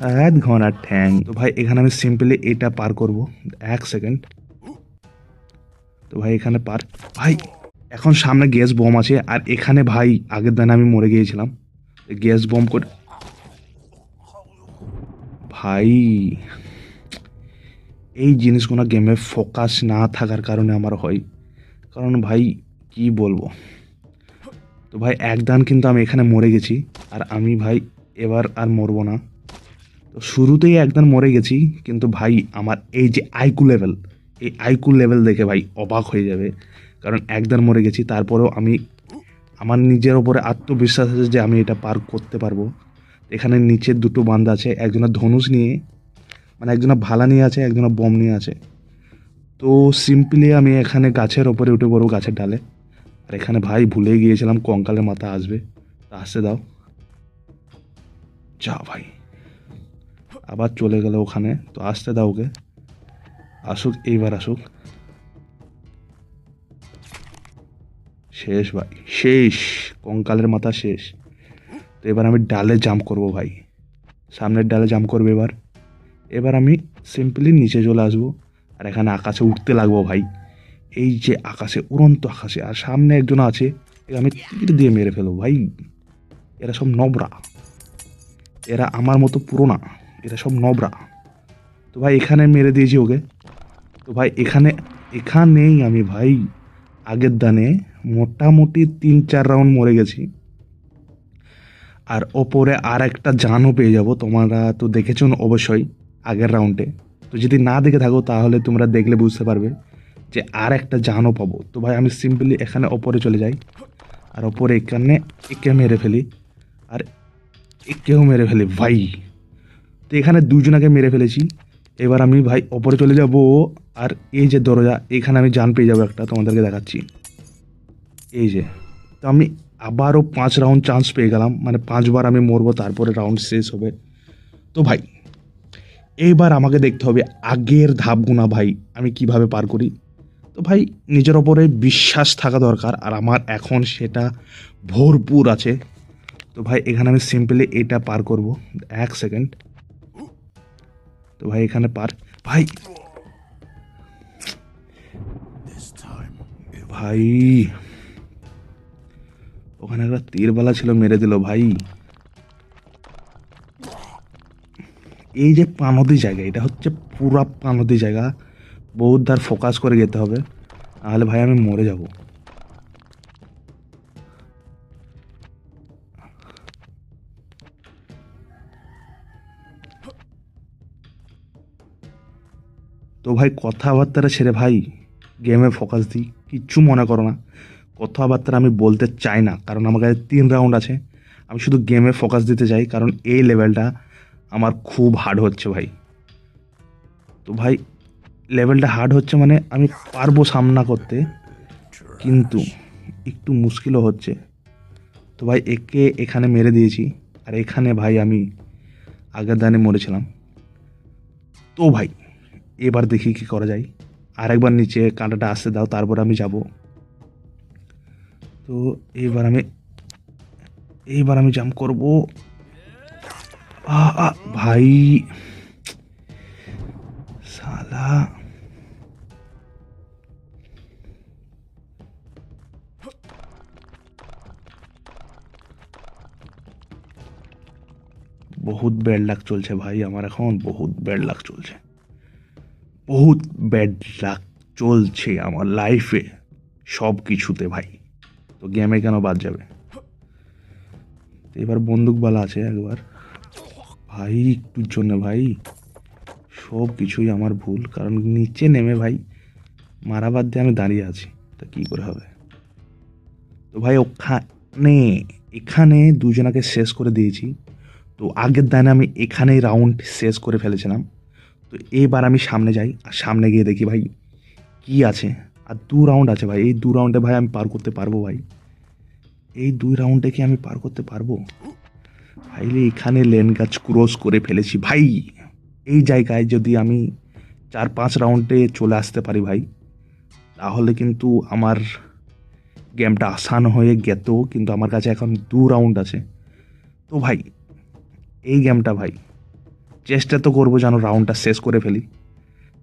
এক ঘোড়ার ঠ্যাং। তো ভাই, এখানে আমি সিম্পলি এটা পার করব। এক সেকেন্ড তো ভাই, এখানে পার। ভাই, এখন সামনে গ্যাস বোম আছে। আর এখানে ভাই, আগের দিন আমি মরে গিয়েছিলাম। গ্যাস বোম করে ভাই, এই জিনিসগুলো গেমে ফোকাস না থাকার কারণে আমার হয়। কারণ ভাই, কি বলব? তো ভাই একদান কিন্তু আমি এখানে মরে গেছি। আর আমি ভাই, এবার আর মরবো না। তো শুরুতেই একদম মরে গেছি, কিন্তু ভাই আমার এই যে আইকু লেভেল এই আইকু লেভেল দেখে ভাই অবাক হয়ে যাবে। কারণ একবার মরে গেছি, তারপরেও আমি, আমার নিজের ওপরে আত্মবিশ্বাস আছে যে আমি এটা পার করতে পারব। এখানে নিচে দুটো বান্ধা আছে একজনের ধনুষ নিয়ে মানে একজনের ভালা নিয়ে আছে একজনের বম নিয়ে আছে। তো সিম্পলি আমি এখানে গাছের ওপরে উঠে পড়ব, গাছের ডালে। আর এখানে ভাই ভুলে গিয়েছিলাম, কঙ্কালের মাথা আসবে। আসতে দাও। যা ভাই। আবার চলে গেল ওখানে, তো আসতে দাও ওকে। আসুক, এইবার আসুক। শেষ ভাই, শেষ, কঙ্কালের মাথা শেষ। তো এবার আমি ডালে জাম্প করব ভাই। সামনের ডালে জাম্প করব এবার। এবার আমি সিম্পলি নিচে চলে আসব, আর এখানে আকাশে উঠতে লাগবো ভাই। এই যে আকাশে, উড়ন্ত আকাশে, আর সামনে একজন আছে আমি তীর দিয়ে মেরে ফেলব ভাই। এরা সব নবরা। এরা আমার মতো পুরোনা। এরা সব নবরা। তো ভাই, এখানে মেরে দিয়েছি ওকে। তো ভাই, এখানে, এখানেই আমি ভাই, আগের দানে মোটামুটি তিন, চার রাউন্ড মরে গেছি। আর ওপরে আর একটা জানও পেয়ে যাব। তোমরা তো দেখেছ অবশ্যই আগের রাউন্ডে তো যদি না দেখে থাকো, তাহলে তোমরা দেখলে বুঝতে পারবে যে আর একটা জানও পাবো। তো ভাই, আমি সিম্পলি এখানে ওপরে চলে যাই। আর ওপরে এখানে একে মেরে ফেলি। আর একেও মেরে ফেলি, ভাই। তো এখানে দুজনাকে মেরে ফেলেছি। এবার আমি ভাই ওপরে চলে যাব আর এই যে দরজা, এখানে আমি জান পেয়ে যাব একটা, তোমাদেরকে দেখাচ্ছি। এই যে, তো আমি আবারও পাঁচ রাউন্ড চান্স পেয়ে গেলাম মানে পাঁচবার আমি মরবো, তারপরে রাউন্ড শেষ হবে। তো ভাই, এইবার আমাকে দেখতে হবে আগের ধাপগুনা ভাই, আমি কীভাবে পার করি। তো ভাই, নিজের ওপরে বিশ্বাস থাকা দরকার, আর আমার এখন সেটা ভরপুর আছে। তো ভাই, এখানে আমি সিম্পলি এটা পার করব, এক সেকেন্ড তো ভাই, এখানে পার ভাই! ভাই! ওখানে একটা তীরবালা ছিল, মেরে দিল, ভাই। এই যে পানদি জায়গা, এটা হচ্ছে পুরা পানদি জায়গা। বহুত ধার ফোকাস করে যেতে হবে। নাহলে ভাই, আমি মরে যাব। তো ভাই কথাবার্তাটা ছেড়ে ভাই গেমে ফোকাস দিই কিচ্ছু মনে করো না। কথাবার্তা আমি বলতে চাই না, কারণ আমার কাছে তিন রাউন্ড আছে। আমি শুধু গেমে ফোকাস দিতে চাই, কারণ এই লেভেলটা আমার খুব হার্ড হচ্ছে ভাই। তো ভাই লেভেলটা হার্ড হচ্ছে মানে আমি পারব সামনা করতে, কিন্তু একটু মুশকিলও হচ্ছে। তো ভাই, একে এখানে মেরে দিয়েছি, আর এখানে ভাই আমি আগের দানে মরেছিলাম। তো ভাই এবার দেখি কি করা যায়। আরেকবার নিচে কাঁটাটা আসতে দাও, তারপর আমি যাব। তো এইবার আমি এইবার আমি জাম্প করব। ভাই। সালা। বহুত ব্যাড লাক চলছে ভাই, আমার এখন বহুত ব্যাড লাক চলছে। বহুত ব্যাড লাক চলছে আমার লাইফে সব কিছুতে ভাই। তো গেমে কেন বাদ যাবে? তো এবার বন্দুকবালা আছে একবার। ভাই, একটুর জন্য ভাই। সব কিছুই আমার ভুল, কারণ নিচে নেমে ভাই, মারা বাদ দিয়ে আমি দাঁড়িয়ে আছি। তা কী করে হবে? তো ভাই, ওখানে, এখানে দুজনাকে শেষ করে দিয়েছি। তো আগের দানে আমি এখানেই রাউন্ড শেষ করে ফেলেছিলাম। তো এবার আমি সামনে যাই, আর সামনে গিয়ে দেখি ভাই কি আছে। আর দু রাউন্ড আছে ভাই, এই দু রাউন্ডে ভাই আমি পার করতে পারব ভাই। এই দুই রাউন্ডে কি আমি পার করতে পারব? ভাইলে এখানে লেন গাছ ক্রস করে ফেলেছি ভাই। এই জায়গায় যদি আমি চার পাঁচ রাউন্ডে চলে আসতে পারি ভাই, তাহলে কিন্তু আমার গেমটা আসান হয়ে গেত, কিন্তু আমার কাছে এখন দু রাউন্ড আছে। তো ভাই, এই গেমটা ভাই চেষ্টা তো করব যেন রাউন্ডটা শেষ করে ফেলি।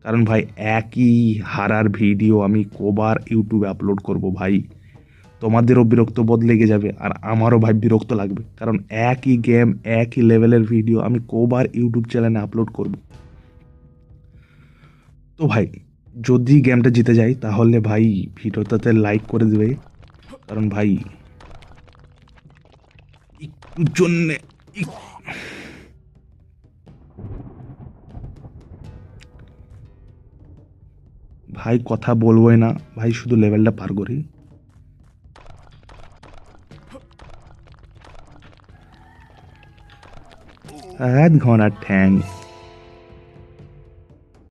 কারণ ভাই, একই হারার ভিডিও আমি কবার ইউটিউবে আপলোড করব ভাই। তোমাদেরও বিরক্ত বোধ লেগে যাবে আর আমারও ভাই বিরক্ত লাগবে। কারণ একই গেম একই লেভেলের ভিডিও আমি কবার ইউটিউব চ্যানেলে আপলোড করব। তো ভাই, যদি গেমটা জিতে যাই, তাহলে ভাই ভিডিওটাতে লাইক করে দেবে। কারণ ভাই একটুর জন্যে ভাই কথা বলবোই না। ভাই শুধু লেভেলটা পার করি। এক আর ঠ্যাং।